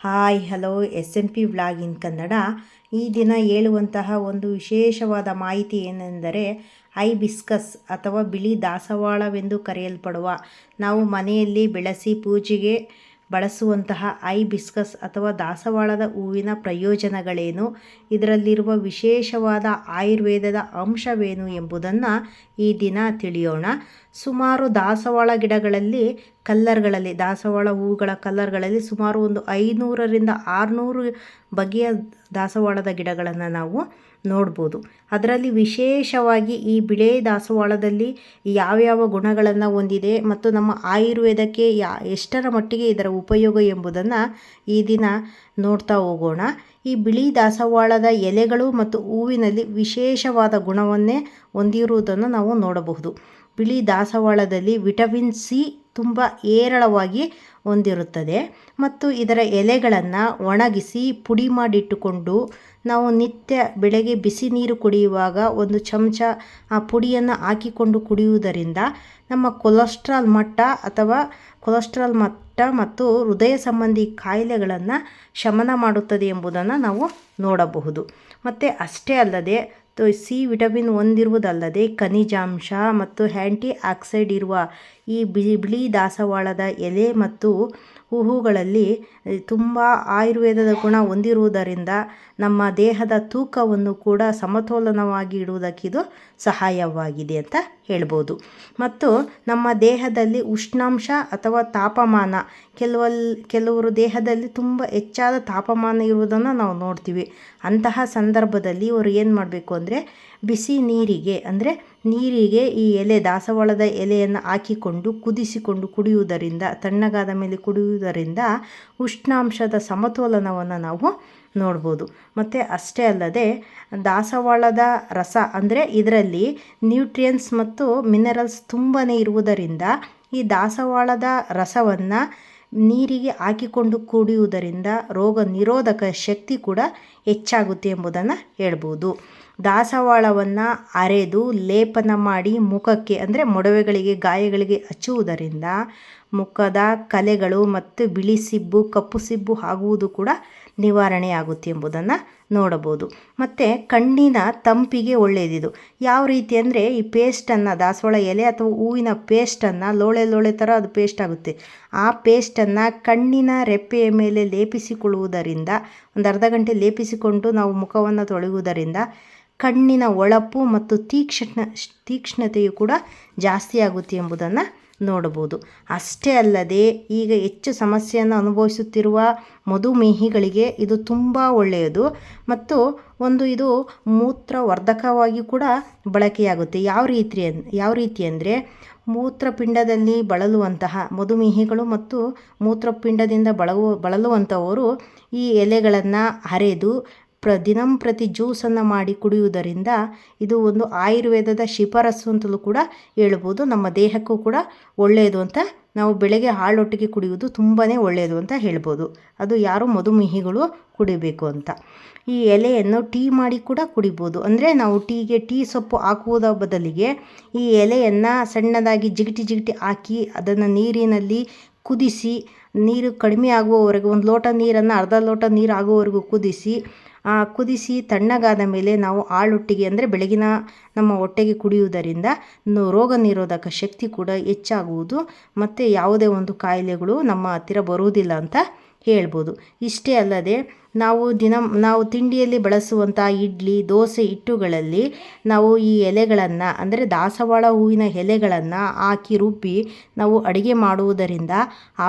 Hi, hello, S M P vlog in Kannada. ಈ ದಿನ ಹೇಳುವಂತಹ ಒಂದು ವಿಶೇಷವಾದ ಮಾಹಿತಿ ಏನೆಂದರೆ ಐಬಿಸ್ಕಸ್ ಅಥವಾ ಬಿಳಿ ದಾಸವಾಳವೆಂದು ಕರೆಯಲ್ಪಡುವ ನಾವು ಮನೆಯಲ್ಲಿ ಬೆಳೆಸಿ ಪೂಜೆಗೆ ಬಳಸುವಂತಹ ಐ ಬಿಸ್ಕಸ್ ಅಥವಾ ದಾಸವಾಳದ ಹೂವಿನ ಪ್ರಯೋಜನಗಳೇನು? ಇದರಲ್ಲಿರುವ ವಿಶೇಷವಾದ ಆಯುರ್ವೇದದ ಅಂಶವೇನು ಎಂಬುದನ್ನು ಈ ದಿನ ತಿಳಿಯೋಣ. ಸುಮಾರು ದಾಸವಾಳ ಗಿಡಗಳಲ್ಲಿ ಕಲ್ಲರ್ಗಳಲ್ಲಿ, ದಾಸವಾಳ ಹೂವುಗಳ ಕಲ್ಲರ್ಗಳಲ್ಲಿ ಸುಮಾರು ಒಂದು ಐನೂರರಿಂದ ಆರುನೂರು ಬಗೆಯ ದಾಸವಾಳದ ಗಿಡಗಳನ್ನು ನಾವು ನೋಡ್ಬೋದು. ಅದರಲ್ಲಿ ವಿಶೇಷವಾಗಿ ಈ ಬಿಳೆ ದಾಸವಾಳದಲ್ಲಿ ಯಾವ್ಯಾವ ಗುಣಗಳನ್ನು ಹೊಂದಿದೆ ಮತ್ತು ನಮ್ಮ ಆಯುರ್ವೇದಕ್ಕೆ ಯಾ, ಎಷ್ಟರ ಮಟ್ಟಿಗೆ ಇದರ ಉಪಯೋಗ ಎಂಬುದನ್ನು ಈ ದಿನ ನೋಡ್ತಾ ಹೋಗೋಣ. ಈ ಬಿಳಿ ದಾಸವಾಳದ ಎಲೆಗಳು ಮತ್ತು ಹೂವಿನಲ್ಲಿ ವಿಶೇಷವಾದ ಗುಣವನ್ನೇ ಹೊಂದಿರುವುದನ್ನು ನಾವು ನೋಡಬಹುದು. ಬಿಳಿ ದಾಸವಾಳದಲ್ಲಿ ವಿಟಮಿನ್ ಸಿ ತುಂಬ ಹೇರಳವಾಗಿ ಹೊಂದಿರುತ್ತದೆ. ಮತ್ತು ಇದರ ಎಲೆಗಳನ್ನು ಒಣಗಿಸಿ ಪುಡಿ ಮಾಡಿಟ್ಟುಕೊಂಡು ನಾವು ನಿತ್ಯ ಬೆಳಗ್ಗೆ ಬಿಸಿ ನೀರು ಕುಡಿಯುವಾಗ ಒಂದು ಚಮಚ ಆ ಪುಡಿಯನ್ನು ಹಾಕಿಕೊಂಡು ಕುಡಿಯುವುದರಿಂದ ನಮ್ಮ ಕೊಲೆಸ್ಟ್ರಾಲ್ ಮಟ್ಟ ಅಥವಾ ಕೊಲೆಸ್ಟ್ರಾಲ್ ಮಟ್ಟ ಮತ್ತು ಹೃದಯ ಸಂಬಂಧಿ ಕಾಯಿಲೆಗಳನ್ನು ಶಮನ ಮಾಡುತ್ತದೆ ಎಂಬುದನ್ನು ನಾವು ನೋಡಬಹುದು. ಮತ್ತು ಅಷ್ಟೇ ಅಲ್ಲದೆ ಸಿ ವಿಟಮಿನ್ ಹೊಂದಿರುವುದಲ್ಲದೆ ಖನಿಜಾಂಶ ಮತ್ತು ಆ್ಯಂಟಿ ಆಕ್ಸೈಡ್ ಇರುವ ಈ ಬಿಳಿ ದಾಸವಾಳದ ಎಲೆ ಮತ್ತು ಹೂವುಗಳಲ್ಲಿ ತುಂಬ ಆಯುರ್ವೇದದ ಗುಣ ಹೊಂದಿರುವುದರಿಂದ ನಮ್ಮ ದೇಹದ ತೂಕವನ್ನು ಕೂಡ ಸಮತೋಲನವಾಗಿ ಇಡುವುದಕ್ಕಿದು ಸಹಾಯವಾಗಿದೆ ಅಂತ ಹೇಳ್ಬೋದು. ಮತ್ತು ನಮ್ಮ ದೇಹದಲ್ಲಿ ಉಷ್ಣಾಂಶ ಅಥವಾ ತಾಪಮಾನ, ಕೆಲವಲ್, ಕೆಲವರು ದೇಹದಲ್ಲಿ ತುಂಬ ಹೆಚ್ಚಾದ ತಾಪಮಾನ ಇರುವುದನ್ನು ನಾವು ನೋಡ್ತೀವಿ. ಅಂತಹ ಸಂದರ್ಭದಲ್ಲಿ ಇವರು ಏನು ಮಾಡಬೇಕು ಅಂದರೆ ಬಿಸಿ ನೀರಿಗೆ, ಅಂದರೆ ನೀರಿಗೆ ಈ ಎಲೆ, ದಾಸವಾಳದ ಎಲೆಯನ್ನು ಹಾಕಿಕೊಂಡು ಕುದಿಸಿಕೊಂಡು ಕುಡಿಯುವುದರಿಂದ, ತಣ್ಣಗಾದ ಮೇಲೆ ಕುಡಿಯುವುದರಿಂದ ಉಷ್ಣಾಂಶದ ಸಮತೋಲನವನ್ನು ನಾವು ನೋಡ್ಬೋದು. ಮತ್ತು ಅಷ್ಟೇ ಅಲ್ಲದೆ ದಾಸವಾಳದ ರಸ, ಅಂದರೆ ಇದರಲ್ಲಿ ನ್ಯೂಟ್ರಿಯನ್ಸ್ ಮತ್ತು ಮಿನರಲ್ಸ್ ತುಂಬಾ ಇರುವುದರಿಂದ ಈ ದಾಸವಾಳದ ರಸವನ್ನು ನೀರಿಗೆ ಹಾಕಿಕೊಂಡು ಕುಡಿಯುವುದರಿಂದ ರೋಗ ನಿರೋಧಕ ಶಕ್ತಿ ಕೂಡ ಹೆಚ್ಚಾಗುತ್ತೆ ಎಂಬುದನ್ನು ಹೇಳ್ಬೋದು. ದಾಸವಾಳವನ್ನು ಅರೆದು ಲೇಪನ ಮಾಡಿ ಮುಖಕ್ಕೆ ಅಂದರೆ ಮೊಡವೆಗಳಿಗೆ ಗಾಯಗಳಿಗೆ ಹಚ್ಚುವುದರಿಂದ ಮುಖದ ಕಲೆಗಳು ಮತ್ತು ಬಿಳಿ ಸಿಬ್ಬು, ಕಪ್ಪು ಸಿಬ್ಬು ಆಗುವುದು ಕೂಡ ನಿವಾರಣೆ ಆಗುತ್ತೆ ಎಂಬುದನ್ನು ನೋಡಬಹುದು ಮತ್ತು ಕಣ್ಣಿನ ತಂಪಿಗೆ ಒಳ್ಳೆಯದಿದು. ಯಾವ ರೀತಿ ಅಂದರೆ ಈ ಪೇಸ್ಟನ್ನು ದಾಸವಾಳ ಎಲೆ ಅಥವಾ ಹೂವಿನ ಪೇಸ್ಟನ್ನು ಲೋಳೆ ಲೋಳೆ ಥರ ಅದು ಪೇಸ್ಟ್ ಆಗುತ್ತೆ. ಆ ಪೇಸ್ಟನ್ನು ಕಣ್ಣಿನ ರೆಪ್ಪೆಯ ಮೇಲೆ ಲೇಪಿಸಿಕೊಳ್ಳುವುದರಿಂದ, ಒಂದು ಅರ್ಧ ಗಂಟೆ ಲೇಪಿಸಿಕೊಂಡು ನಾವು ಮುಖವನ್ನು ತೊಳೆಯುವುದರಿಂದ ಕಣ್ಣಿನ ಒಳಪು ಮತ್ತು ತೀಕ್ಷ್ಣ, ತೀಕ್ಷ್ಣತೆಯು ಕೂಡ ಜಾಸ್ತಿ ಆಗುತ್ತೆ ಎಂಬುದನ್ನು ನೋಡಬಹುದು. ಅಷ್ಟೇ ಅಲ್ಲದೆ ಈಗ ಹೆಚ್ಚು ಸಮಸ್ಯೆಯನ್ನು ಅನುಭವಿಸುತ್ತಿರುವ ಮಧುಮೇಹಿಗಳಿಗೆ ಇದು ತುಂಬ ಒಳ್ಳೆಯದು. ಮತ್ತು ಒಂದು ಇದು ಮೂತ್ರವರ್ಧಕವಾಗಿ ಕೂಡ ಬಳಕೆಯಾಗುತ್ತೆ. ಯಾವ ರೀತಿ ಯಾವ ರೀತಿ ಅಂದರೆ ಮೂತ್ರಪಿಂಡದಲ್ಲಿ ಬಳಲುವಂತಹ ಮಧುಮೇಹಿಗಳು ಮತ್ತು ಮೂತ್ರಪಿಂಡದಿಂದ ಬಳವು ಬಳಲುವಂಥವರು ಈ ಎಲೆಗಳನ್ನು ಹರಿದು ಪ್ರ ದಿನಂಪ್ರತಿ ಜ್ಯೂಸನ್ನು ಮಾಡಿ ಕುಡಿಯುವುದರಿಂದ ಇದು ಒಂದು ಆಯುರ್ವೇದದ ಶಿಫಾರಸ್ಸು ಅಂತಲೂ ಕೂಡ ಹೇಳ್ಬೋದು. ನಮ್ಮ ದೇಹಕ್ಕೂ ಕೂಡ ಒಳ್ಳೆಯದು ಅಂತ ನಾವು ಬೆಳಗ್ಗೆ ಹಾಳೊಟ್ಟಿಗೆ ಕುಡಿಯುವುದು ತುಂಬಾ ಒಳ್ಳೆಯದು ಅಂತ ಹೇಳ್ಬೋದು. ಅದು ಯಾರು ಮಧುಮೇಹಿಗಳು ಕುಡಿಬೇಕು ಅಂತ. ಈ ಎಲೆಯನ್ನು ಟೀ ಮಾಡಿ ಕೂಡ ಕುಡಿಬೋದು. ಅಂದರೆ ನಾವು ಟೀಗೆ ಟೀ ಸೊಪ್ಪು ಹಾಕುವುದ ಬದಲಿಗೆ ಈ ಎಲೆಯನ್ನು ಸಣ್ಣದಾಗಿ ಜಿಗಿಟಿ ಜಿಗಿಟಿ ಹಾಕಿ ಅದನ್ನು ನೀರಿನಲ್ಲಿ ಕುದಿಸಿ, ನೀರು ಕಡಿಮೆ ಆಗುವವರೆಗೂ, ಒಂದು ಲೋಟ ನೀರನ್ನು ಅರ್ಧ ಲೋಟ ನೀರು ಆಗುವವರೆಗೂ ಕುದಿಸಿ ಕುದಿಸಿ ತಣ್ಣಗಾದ ಮೇಲೆ ನಾವು ಆಳೊಟ್ಟಿಗೆ ಅಂದರೆ ಬೆಳಗಿನ ನಮ್ಮ ಹೊಟ್ಟೆಗೆ ಕುಡಿಯುವುದರಿಂದ ರೋಗ ನಿರೋಧಕ ಶಕ್ತಿ ಕೂಡ ಹೆಚ್ಚಾಗುವುದು. ಮತ್ತು ಯಾವುದೇ ಒಂದು ಕಾಯಿಲೆಗಳು ನಮ್ಮ ಹತ್ತಿರ ಬರುವುದಿಲ್ಲ ಅಂತ ಹೇಳ್ಬೋದು. ಇಷ್ಟೇ ಅಲ್ಲದೆ ನಾವು ದಿನ, ನಾವು ತಿಂಡಿಯಲ್ಲಿ ಬಳಸುವಂಥ ಇಡ್ಲಿ, ದೋಸೆ ಹಿಟ್ಟುಗಳಲ್ಲಿ ನಾವು ಈ ಎಲೆಗಳನ್ನು ಅಂದರೆ ದಾಸವಾಳ ಹೂವಿನ ಎಲೆಗಳನ್ನು ಹಾಕಿ ರುಬ್ಬಿ ನಾವು ಅಡುಗೆ ಮಾಡುವುದರಿಂದ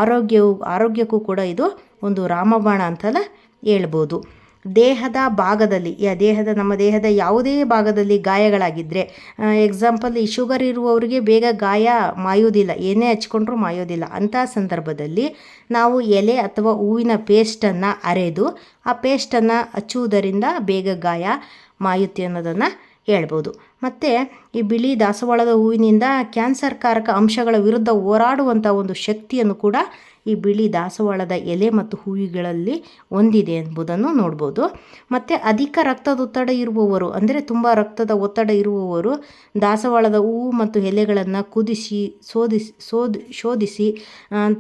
ಆರೋಗ್ಯವು, ಆರೋಗ್ಯಕ್ಕೂ ಕೂಡ ಇದು ಒಂದು ರಾಮಬಾಣ ಅಂತಲೇ ಹೇಳ್ಬೋದು. ದೇಹದ ಭಾಗದಲ್ಲಿ, ಯ ದೇಹದ, ನಮ್ಮ ದೇಹದ ಯಾವುದೇ ಭಾಗದಲ್ಲಿ ಗಾಯಗಳಾಗಿದ್ದರೆ ಎಕ್ಸಾಂಪಲ್ ಈ ಶುಗರ್ ಇರುವವರಿಗೆ ಬೇಗ ಗಾಯ ಮಾಯೋದಿಲ್ಲ, ಏನೇ ಹಚ್ಕೊಂಡ್ರೂ ಮಾಯೋದಿಲ್ಲ. ಅಂಥ ಸಂದರ್ಭದಲ್ಲಿ ನಾವು ಎಲೆ ಅಥವಾ ಹೂವಿನ ಪೇಸ್ಟನ್ನು ಅರೆದು, ಆ ಪೇಸ್ಟನ್ನು ಹಚ್ಚುವುದರಿಂದ ಬೇಗ ಗಾಯ ಮಾಯುತ್ತೆ ಅನ್ನೋದನ್ನು ಹೇಳ್ಬೋದು. ಮತ್ತು ಈ ಬಿಳಿ ದಾಸವಾಳದ ಹೂವಿನಿಂದ ಕ್ಯಾನ್ಸರ್ಕಾರಕ ಅಂಶಗಳ ವಿರುದ್ಧ ಹೋರಾಡುವಂಥ ಒಂದು ಶಕ್ತಿಯನ್ನು ಕೂಡ ಈ ಬಿಳಿ ದಾಸವಾಳದ ಎಲೆ ಮತ್ತು ಹೂವಿಗಳಲ್ಲಿ ಹೊಂದಿದೆ ಎಂಬುದನ್ನು ನೋಡ್ಬೋದು. ಮತ್ತು ಅಧಿಕ ರಕ್ತದೊತ್ತಡ ಇರುವವರು, ಅಂದರೆ ತುಂಬ ರಕ್ತದ ಒತ್ತಡ ಇರುವವರು, ದಾಸವಾಳದ ಹೂವು ಮತ್ತು ಎಲೆಗಳನ್ನು ಕುದಿಸಿ ಶೋಧಿಸಿ ಶೋಧಿ ಶೋಧಿಸಿ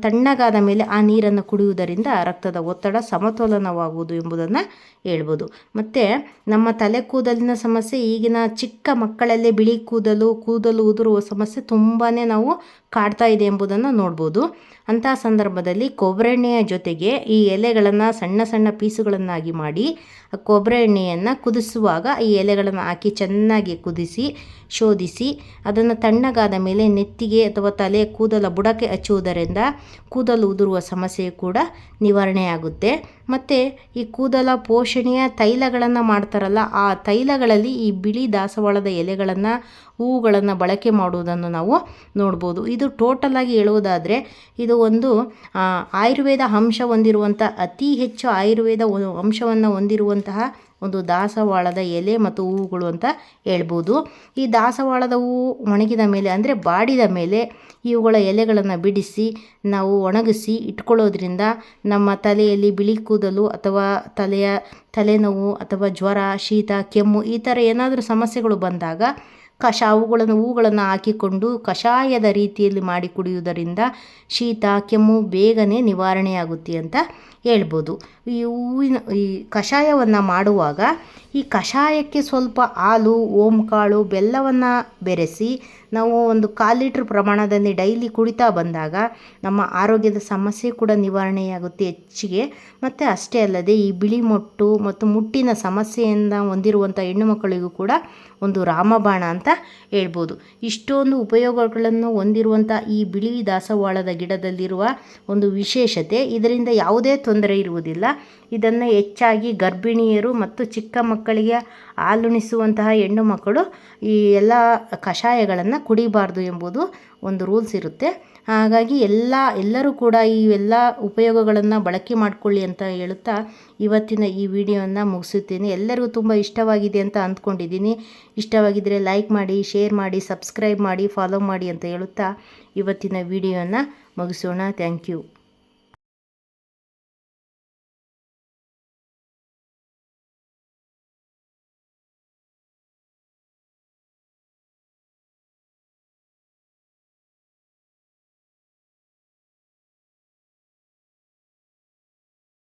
ತಣ್ಣಗಾದ ಮೇಲೆ ಆ ನೀರನ್ನು ಕುಡಿಯುವುದರಿಂದ ರಕ್ತದ ಒತ್ತಡ ಸಮತೋಲನವಾಗುವುದು ಎಂಬುದನ್ನು ಹೇಳ್ಬೋದು. ಮತ್ತು ನಮ್ಮ ತಲೆ ಕೂದಲಿನ ಸಮಸ್ಯೆ, ಈಗಿನ ಚಿಕ್ಕ ಮಕ್ಕಳಲ್ಲೇ ಬಿಳಿ ಕೂದಲು ಕೂದಲು ಉದುರುವ ಸಮಸ್ಯೆ ತುಂಬಾ ನಾವು ಕಾಡ್ತಾ ಇದೆ ಎಂಬುದನ್ನು ನೋಡ್ಬೋದು. ಅಂತಹ ಸಂದರ್ಭದಲ್ಲಿ ಕೊಬ್ಬರಿ ಎಣ್ಣೆಯ ಜೊತೆಗೆ ಈ ಎಲೆಗಳನ್ನು ಸಣ್ಣ ಸಣ್ಣ ಪೀಸುಗಳನ್ನಾಗಿ ಮಾಡಿ ಕೊಬ್ಬರಿ ಎಣ್ಣೆಯನ್ನು ಕುದಿಸುವಾಗ ಈ ಎಲೆಗಳನ್ನು ಹಾಕಿ ಚೆನ್ನಾಗಿ ಕುದಿಸಿ, ಶೋಧಿಸಿ, ಅದನ್ನು ತಣ್ಣಗಾದ ಮೇಲೆ ನೆತ್ತಿಗೆ ಅಥವಾ ತಲೆ ಕೂದಲ ಬುಡಕ್ಕೆ ಹಚ್ಚುವುದರಿಂದ ಕೂದಲು ಉದುರುವ ಸಮಸ್ಯೆ ಕೂಡ ನಿವಾರಣೆಯಾಗುತ್ತೆ. ಮತ್ತು ಈ ಕೂದಲ ಪೋಷಣೆಯ ತೈಲಗಳನ್ನು ಮಾಡ್ತಾರಲ್ಲ, ಆ ತೈಲಗಳಲ್ಲಿ ಈ ಬಿಳಿ ದಾಸವಾಳದ ಎಲೆಗಳನ್ನು ಹೂವುಗಳನ್ನು ಬಳಕೆ ಮಾಡುವುದನ್ನು ನಾವು ನೋಡ್ಬೋದು. ಇದು ಟೋಟಲಾಗಿ ಹೇಳುವುದಾದರೆ, ಇದು ಒಂದು ಆಯುರ್ವೇದ ಅಂಶ ಹೊಂದಿರುವಂಥ ಅತಿ ಹೆಚ್ಚು ಆಯುರ್ವೇದ ಅಂಶವನ್ನು ಹೊಂದಿರುವಂತಹ ಒಂದು ದಾಸವಾಳದ ಎಲೆ ಮತ್ತು ಹೂವುಗಳು ಅಂತ ಹೇಳ್ಬೋದು. ಈ ದಾಸವಾಳದ ಹೂವು ಒಣಗಿದ ಮೇಲೆ, ಅಂದರೆ ಬಾಡಿದ ಮೇಲೆ, ಇವುಗಳ ಎಲೆಗಳನ್ನು ಬಿಡಿಸಿ, ನಾವು ಒಣಗಿಸಿ ಇಟ್ಕೊಳ್ಳೋದ್ರಿಂದ ನಮ್ಮ ತಲೆಯಲ್ಲಿ ಬಿಳಿ ಕೂದಲು ಅಥವಾ ತಲೆಯ, ತಲೆನೋವು ಅಥವಾ ಜ್ವರ, ಶೀತ, ಕೆಮ್ಮು ಈ ಥರ ಏನಾದರೂ ಸಮಸ್ಯೆಗಳು ಬಂದಾಗ ಕಷ ಅವುಗಳನ್ನು ಹೂಗಳನ್ನು ಹಾಕಿಕೊಂಡು ಕಷಾಯದ ರೀತಿಯಲ್ಲಿ ಮಾಡಿ ಕುಡಿಯುವುದರಿಂದ ಶೀತ ಕೆಮ್ಮು ಬೇಗನೆ ನಿವಾರಣೆಯಾಗುತ್ತೆ ಅಂತ ಹೇಳ್ಬೋದು. ಈ ಹೂವಿನ ಈ ಕಷಾಯವನ್ನು ಮಾಡುವಾಗ ಈ ಕಷಾಯಕ್ಕೆ ಸ್ವಲ್ಪ ಹಾಲು, ಓಂಕಾಳು, ಬೆಲ್ಲವನ್ನು ಬೆರೆಸಿ ನಾವು ಒಂದು ಕಾಲು ಲೀಟ್ರ್ ಪ್ರಮಾಣದಲ್ಲಿ ಡೈಲಿ ಕುಡಿತಾ ಬಂದಾಗ ನಮ್ಮ ಆರೋಗ್ಯದ ಸಮಸ್ಯೆ ಕೂಡ ನಿವಾರಣೆಯಾಗುತ್ತೆ ಹೆಚ್ಚಿಗೆ. ಮತ್ತು ಅಷ್ಟೇ ಅಲ್ಲದೆ ಈ ಬಿಳಿ ಮೊಟ್ಟು ಮತ್ತು ಮುಟ್ಟಿನ ಸಮಸ್ಯೆಯಿಂದ ಹೊಂದಿರುವಂಥ ಹೆಣ್ಣು ಮಕ್ಕಳಿಗೂ ಕೂಡ ಒಂದು ರಾಮಬಾಣ ಅಂತ ಹೇಳ್ಬೋದು. ಇಷ್ಟೊಂದು ಉಪಯೋಗಗಳನ್ನು ಹೊಂದಿರುವಂಥ ಈ ಬಿಳಿ ದಾಸವಾಳದ ಗಿಡದಲ್ಲಿರುವ ಒಂದು ವಿಶೇಷತೆ ಇದರಿಂದ ಯಾವುದೇ ತೊಂದರೆ ಇರುವುದಿಲ್ಲ. ಇದನ್ನು ಹೆಚ್ಚಾಗಿ ಗರ್ಭಿಣಿಯರು ಮತ್ತು ಚಿಕ್ಕ ಮಕ್ಕಳಿಗೆ ಹಾಲುಣಿಸುವಂತಹ ಹೆಣ್ಣು ಮಕ್ಕಳು ಈ ಎಲ್ಲ ಕಷಾಯಗಳನ್ನು ಕುಡಿಬಾರ್ದು ಎಂಬುದು ಒಂದು ರೂಲ್ಸ್ ಇರುತ್ತೆ. ಹಾಗಾಗಿ ಎಲ್ಲ, ಎಲ್ಲರೂ ಕೂಡ ಈ ಎಲ್ಲ ಉಪಯೋಗಗಳನ್ನು ಬಳಕೆ ಮಾಡಿಕೊಳ್ಳಿ ಅಂತ ಹೇಳುತ್ತಾ ಇವತ್ತಿನ ಈ ವಿಡಿಯೋನ ಮುಗಿಸುತ್ತೇನೆ. ಎಲ್ಲರಿಗೂ ತುಂಬ ಇಷ್ಟವಾಗಿದೆ ಅಂತ ಅಂದ್ಕೊಂಡಿದ್ದೀನಿ. ಇಷ್ಟವಾಗಿದ್ದರೆ ಲೈಕ್ ಮಾಡಿ, ಶೇರ್ ಮಾಡಿ, ಸಬ್ಸ್ಕ್ರೈಬ್ ಮಾಡಿ, ಫಾಲೋ ಮಾಡಿ ಅಂತ ಹೇಳುತ್ತಾ ಇವತ್ತಿನ ವಿಡಿಯೋನ ಮುಗಿಸೋಣ. Thank you.